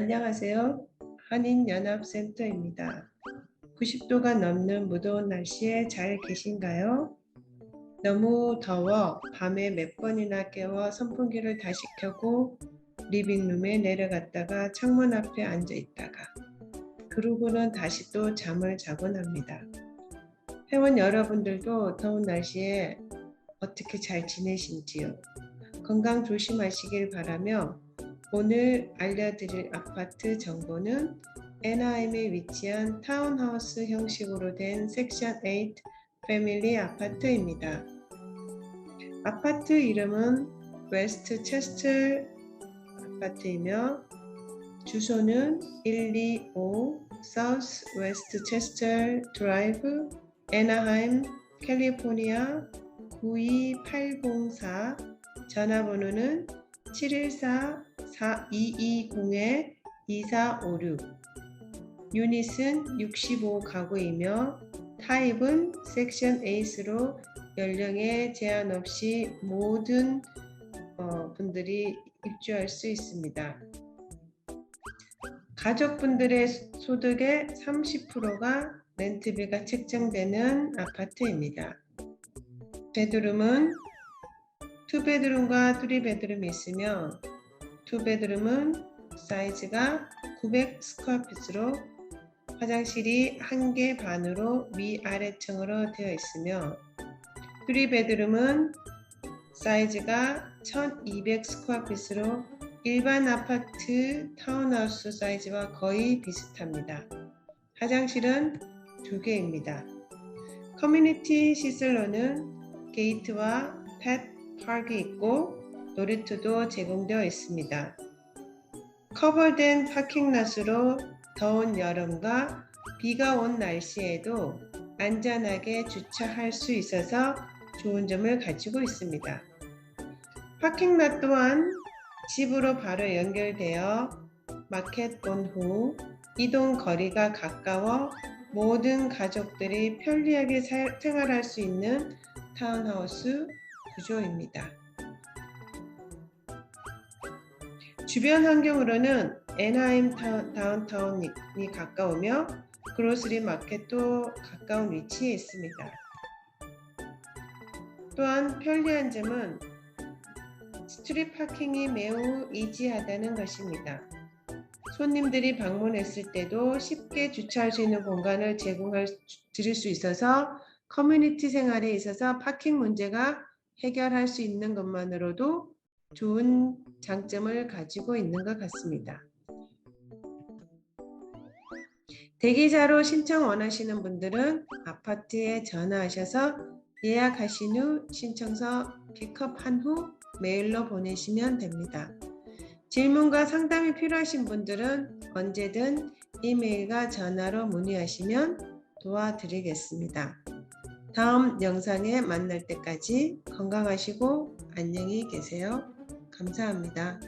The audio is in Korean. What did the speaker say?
안녕하세요. 한인연합센터입니다. 90도가 넘는 무더운 날씨에 잘 계신가요? 너무 더워 밤에 몇 번이나 깨워 선풍기를 다시 켜고 리빙룸에 내려갔다가 창문 앞에 앉아 있다가 그러고는 다시 또 잠을 자곤 합니다. 회원 여러분들도 더운 날씨에 어떻게 잘 지내신지요? 건강 조심하시길 바라며 오늘 알려드릴 아파트 정보는 애나임에 위치한 타운하우스 형식으로 된 섹션 8 패밀리 아파트입니다. 아파트 이름은 웨스트 체스터 아파트이며 주소는 125 사우스 웨스트 체스터 드라이브 애나하임 캘리포니아 92804 전화번호는 714-220-2456 유닛은 65가구이며 타입은 섹션 8로 연령에 제한 없이 모든 어, 분들이 입주할 수 있습니다. 가족분들의 소득의 30%가 렌트비가 책정되는 아파트입니다. 베드룸은 투베드룸과 쓰리베드룸이 있으며 투베드룸은 사이즈가 900 스퀘어핏으로 화장실이 한 개 반으로 위아래층으로 되어 있으며 쓰리베드룸은 사이즈가 1200 스퀘어핏으로 일반 아파트 타운하우스 사이즈와 거의 비슷합니다. 화장실은 두 개입니다. 커뮤니티 시설로는 게이트와 펫 파크이 있고 놀이터도 제공되어 있습니다. 커버된 파킹랏으로 더운 여름과 비가 온 날씨에도 안전하게 주차할 수 있어서 좋은 점을 가지고 있습니다. 파킹랏 또한 집으로 바로 연결되어 마켓 온 후 이동 거리가 가까워 모든 가족들이 편리하게 생활할 수 있는 타운하우스 구조입니다. 주변 환경으로는 애나임 다운타운이 가까우며 그로스리 마켓도 가까운 위치에 있습니다. 또한 편리한 점은 스트릿 파킹이 매우 이지하다는 것입니다. 손님들이 방문했을 때도 쉽게 주차할 수 있는 공간을 제공할 드릴 수 있어서 커뮤니티 생활에 있어서 파킹 문제가 해결할 수 있는 것만으로도 좋은 장점을 가지고 있는 것 같습니다. 대기자로 신청 원하시는 분들은 아파트에 전화하셔서 예약하신 후 신청서 픽업한 후 메일로 보내시면 됩니다. 질문과 상담이 필요하신 분들은 언제든 이메일과 전화로 문의하시면 도와드리겠습니다. 다음 영상에 만날 때까지 건강하시고 안녕히 계세요. 감사합니다.